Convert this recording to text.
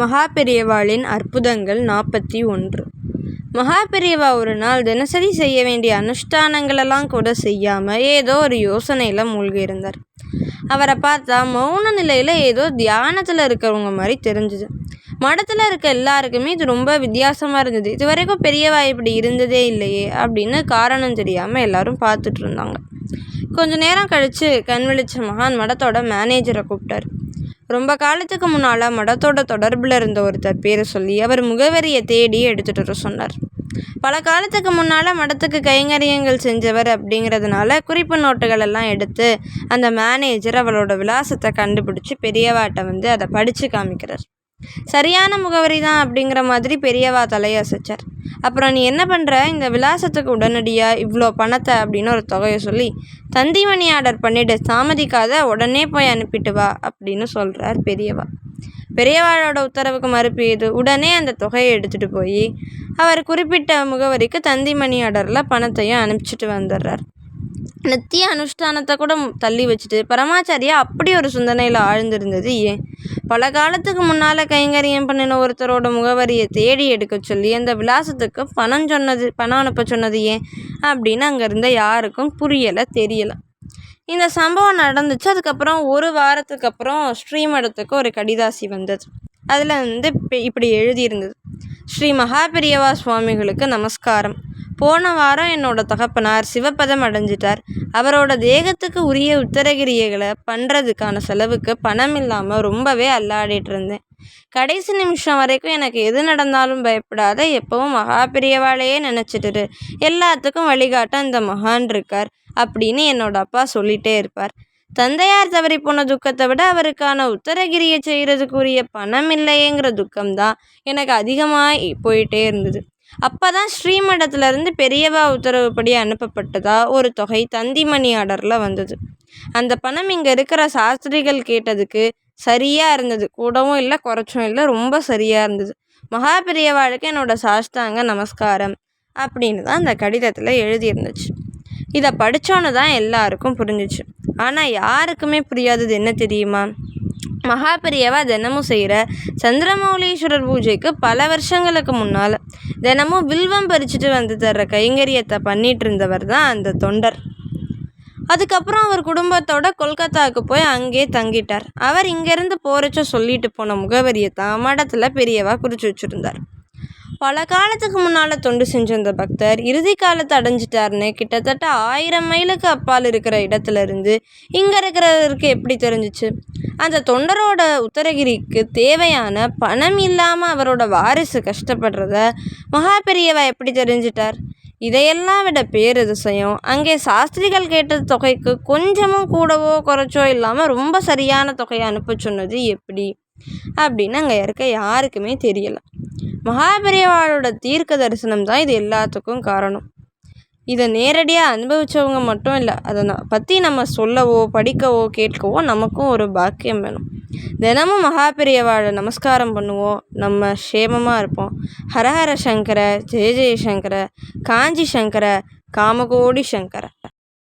மகா பெரியவாளின் அற்புதங்கள் நாற்பத்தி ஒன்று. மகா பெரியவா ஒரு நாள் தினசரி செய்ய வேண்டிய அனுஷ்டானங்களெல்லாம் கூட செய்யாமல் ஏதோ ஒரு யோசனையில் மூழ்கியிருந்தார் அவரை பார்த்தா மௌன நிலையில் ஏதோ தியானத்தில் இருக்கிறவங்க மாதிரி தெரிஞ்சுது. மடத்தில் இருக்க எல்லாருக்குமே இது ரொம்ப வித்தியாசமாக இருந்தது. இது வரைக்கும் பெரியவா இப்படி இருந்ததே இல்லையே அப்படின்னு காரணம் தெரியாமல் எல்லாரும் பார்த்துட்டு இருந்தாங்க. கொஞ்ச நேரம் கழித்து கண் விழிச்ச மகான் மடத்தோட மேனேஜரை கூப்பிட்டார். ரொம்ப காலத்துக்கு முன்னால் மடத்தோட தொடர்பில் இருந்த ஒருத்தர் பேரை சொல்லி அவர் முகவரியை தேடி எடுத்துகிட்டு வர சொன்னார். பல காலத்துக்கு முன்னால் மடத்துக்கு கைங்கரியங்கள் செஞ்சவர் அப்படிங்கிறதுனால குறிப்பு நோட்டுகள் எல்லாம் எடுத்து அந்த மேனேஜர் அவளோட விலாசத்தை கண்டுபிடிச்சி பெரியவாட்ட வந்து அதை படித்து காமிக்கிறார். சரியான முகவரி தான் அப்படிங்கிற மாதிரி பெரியவா தலையசைச்சார் அப்புறம் நீ என்ன பண்ணுற இந்த விலாசத்துக்கு உடனடியாக இவ்வளோ பணத்தை அப்படின்னு ஒரு தொகையை சொல்லி தந்திமணி ஆர்டர் பண்ணிவிட்டு தாமதிக்காத உடனே போய் அனுப்பிட்டு வா அப்படின்னு சொல்கிறார் பெரியவா. பெரியவாளோட உத்தரவுக்கு மறுப்பு உடனே அந்த தொகையை எடுத்துகிட்டு போய் அவர் குறிப்பிட்ட முகவரிக்கு தந்திமணி ஆர்டரில் பணத்தையும் அனுப்பிச்சிட்டு வந்துடுறார். நித்திய அனுஷ்டானத்தை கூட தள்ளி வச்சுட்டு பரமாச்சாரியா அப்படி ஒரு சிந்தனையில் ஆழ்ந்திருந்தது. ஏன்? பல காலத்துக்கு முன்னால் கைங்கரியம் பண்ணின ஒருத்தரோட முகவரியை தேடி எடுக்க சொல்லி அந்த விலாசத்துக்கு பணம் சொன்னது பணம் அனுப்ப சொன்னது ஏன்? அப்படின்னு அங்கே இருந்த யாருக்கும் புரியலை தெரியலை. இந்த சம்பவம் நடந்துச்சு. அதுக்கப்புறம் ஒரு வாரத்துக்கு அப்புறம் ஸ்ரீமடத்துக்கு ஒரு கடிதாசி வந்தது. அதில் வந்து இப்படி எழுதியிருந்தது. ஸ்ரீ மகாபெரியவா சுவாமிகளுக்கு நமஸ்காரம். போன வாரம் என்னோட தகப்பனார் சிவப்பதம் அடைஞ்சிட்டார். அவரோட தேகத்துக்கு உரிய உத்தரகிரியைகளை பண்ணுறதுக்கான செலவுக்கு பணம் இல்லாமல் ரொம்பவே அல்லாடிட்டு இருந்தேன். கடைசி நிமிஷம் வரைக்கும் எனக்கு எது நடந்தாலும் பயப்படாத எப்பவும் மகாபிரியவாளையே நினச்சிட்டுரு. எல்லாத்துக்கும் வழிகாட்ட அந்த மகான் இருக்கார் அப்படின்னு என்னோட அப்பா சொல்லிகிட்டே இருப்பார். தந்தையார் தவறி போன துக்கத்தை விட அவருக்கான உத்தரகிரியை செய்கிறதுக்குரிய பணம் இல்லையேங்கிற துக்கம்தான் எனக்கு அதிகமாக போயிட்டே இருந்தது. அப்போ தான் ஸ்ரீமடத்துலேருந்து பெரியவா உத்தரவுப்படி அனுப்பப்பட்டதா ஒரு தொகை தந்திமணி ஆர்டரில் வந்தது. அந்த பணம் இங்கே இருக்கிற சாஸ்திரிகள் கேட்டதுக்கு சரியாக இருந்தது. கூடவும் இல்லை குறைச்சும் இல்லை ரொம்ப சரியாக இருந்தது. மகா பெரியவாளுக்கு என்னோடய சாஸ்தாங்க நமஸ்காரம் அப்படின்னு தான் அந்த கடிதத்தில் எழுதியிருந்துச்சு. இதை படித்தோன்னு தான் எல்லாருக்கும் புரிஞ்சிச்சு. ஆனால் யாருக்குமே புரியாதது என்ன தெரியுமா? மகாபெரியவா தினமும் செய்கிற சந்திரமௌலீஸ்வரர் பூஜைக்கு பல வருஷங்களுக்கு முன்னால் தினமும் வில்வம் பறிச்சுட்டு வந்து தர்ற கைங்கரியத்தை பண்ணிட்டு இருந்தவர் தான் அந்த தொண்டர். அதுக்கப்புறம் அவர் குடும்பத்தோட கொல்கத்தாவுக்கு போய் அங்கே தங்கிட்டார். அவர் இங்கேருந்து போகிறச்ச சொல்லிட்டு போன முகவரியை தான் மடத்தில் பெரியவா குறித்து வச்சுருந்தார். பல காலத்துக்கு முன்னால் தொண்டு செஞ்ச பக்தர் இறுதி காலத்தை அடைஞ்சிட்டாருன்னு கிட்டத்தட்ட ஆயிரம் மைலுக்கு அப்பால் இருக்கிற இடத்துல இருந்து இங்கே இருக்கிறவருக்கு எப்படி தெரிஞ்சிச்சு? அந்த தொண்டரோட உத்தரகிரிக்கு தேவையான பணம் இல்லாமல் அவரோட வாரிசு கஷ்டப்படுறத மகா பெரியவா எப்படி தெரிஞ்சிட்டார்? இதையெல்லாம் விட பேரதிசயம் அங்கே சாஸ்திரிகள் கேட்ட தொகைக்கு கொஞ்சமும் கூடவோ குறைச்சோ இல்லாமல் ரொம்ப சரியான தொகையை அனுப்ப சொன்னது எப்படி? அப்படின்னு அங்கே இருக்க யாருக்குமே தெரியலை. மகாபெரியவாளோட தீர்க்க தரிசனம் தான் இது எல்லாத்துக்கும் காரணம். இதை நேரடியாக அனுபவித்தவங்க மட்டும் இல்லை அதை நான் பற்றி நம்ம சொல்லவோ படிக்கவோ கேட்கவோ நமக்கும் ஒரு பாக்கியம் வேணும். தினமும் மகாபெரியவாழை நமஸ்காரம் பண்ணுவோம் நம்ம க்ஷேமமாக இருப்போம். ஹரஹர சங்கர ஜெய ஜெயசங்கர காஞ்சி சங்கர காமகோடி சங்கர.